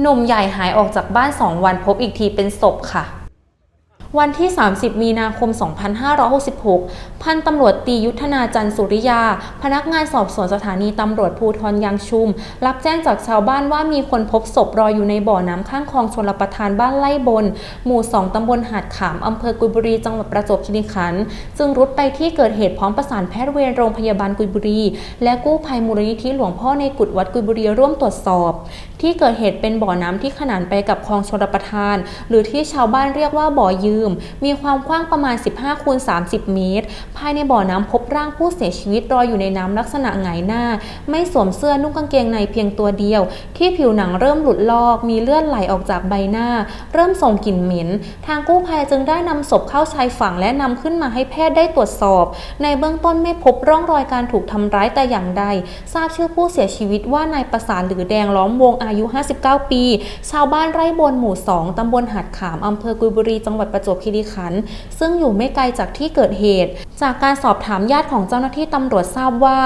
หนุ่มใหญ่หายออกจากบ้านสองวันพบอีกทีเป็นศพค่ะ วันที่ 30 มีนาคม 2566 พันตำรวจตียุทธนาจันทร์สุริยา พนักงานสอบสวนสถานีตำรวจภูธรยางชุม รับแจ้งจากชาวบ้านว่ามีคนพบศพรอยอยู่ในบ่อน้ำข้างคลองชลประทานบ้านไล่บน หมู่ 2 ตำบลหาดขาม อำเภอกุยบุรี จังหวัดประจวบคีรีขันธ์จึงรุดไปที่เกิดเหตุพร้อมประสานแพทย์เวรโรงพยาบาลกุยบุรี และกู้ภัยมูลนิธิหลวงพ่อในกุดวัดกุยบุรีร่วมตรวจสอบ ที่เกิดเหตุเป็นบ่อน้ำที่ขนานไปกับคลองชลประทาน หรือที่ชาวบ้านเรียกว่าบ่อยืม มีความกว้างประมาณ 15คูณ30 เมตร ภายในบ่อน้ำพบร่างผู้เสียชีวิตลอยอยู่ในน้ำลักษณะหงายหน้า ไม่สวมเสื้อนุ่งกางเกงในเพียงตัวเดียว ที่ผิวหนังเริ่มหลุดลอก มีเลือดไหลออกจากใบหน้า เริ่มส่งกลิ่นเหม็น ทางกู้ภัยจึงได้นำศพเข้าชายฝั่งและนำขึ้นมาให้แพทย์ได้ตรวจสอบ ในเบื้องต้นไม่พบร่องรอยการถูกทำร้ายแต่อย่างใด ทราบชื่อผู้เสียชีวิตว่านายประสานหรือแดงล้อมวงอายุ 59 ปี ชาวบ้านไร่บนหมู่ 2 ตำบลหัดขามอำเภอกุยบุรี จังหวัดประจวบคีรีขันธ์ซึ่งอยู่ไม่ไกลจากที่เกิดเหตุ จากการสอบถามญาติของเจ้าหน้าที่ตำรวจทราบว่า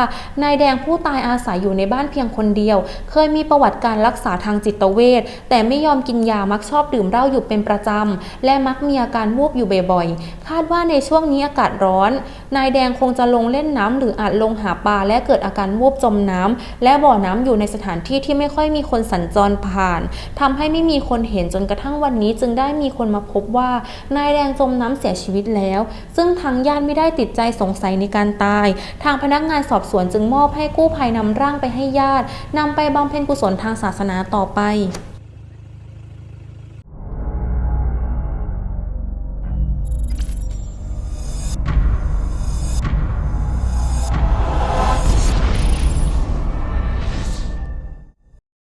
นายแดงผู้ตายอาศัยอยู่ในบ้านเพียงคนเดียว เคยมีประวัติการรักษาทางจิตเวชแต่ไม่ยอมกินยามักชอบดื่มเหล้าอยู่เป็นประจำ และมักมีอาการวูบอยู่บ่อยๆ คาดว่าในช่วงนี้อากาศร้อน นายแดงคงจะลงเล่นน้ำหรืออาจลงหาปลาและเกิดอาการวูบจมน้ำและบ่อน้ำอยู่ในสถานที่ที่ไม่ค่อยมีคนสัญจรผ่านทำให้ไม่มีคนเห็นจนกระทั่งวันนี้ จึงได้มีคนมาพบว่านายแดงจมน้ำเสียชีวิตแล้ว ซึ่งทางญาติไม่ได้ติติดใจสงสัยในการตาย ทางพนักงานสอบสวนจึงมอบให้กู้ภัยนำร่างไปให้ญาตินำไปบำเพ็ญกุศลทางศาสนาต่อไป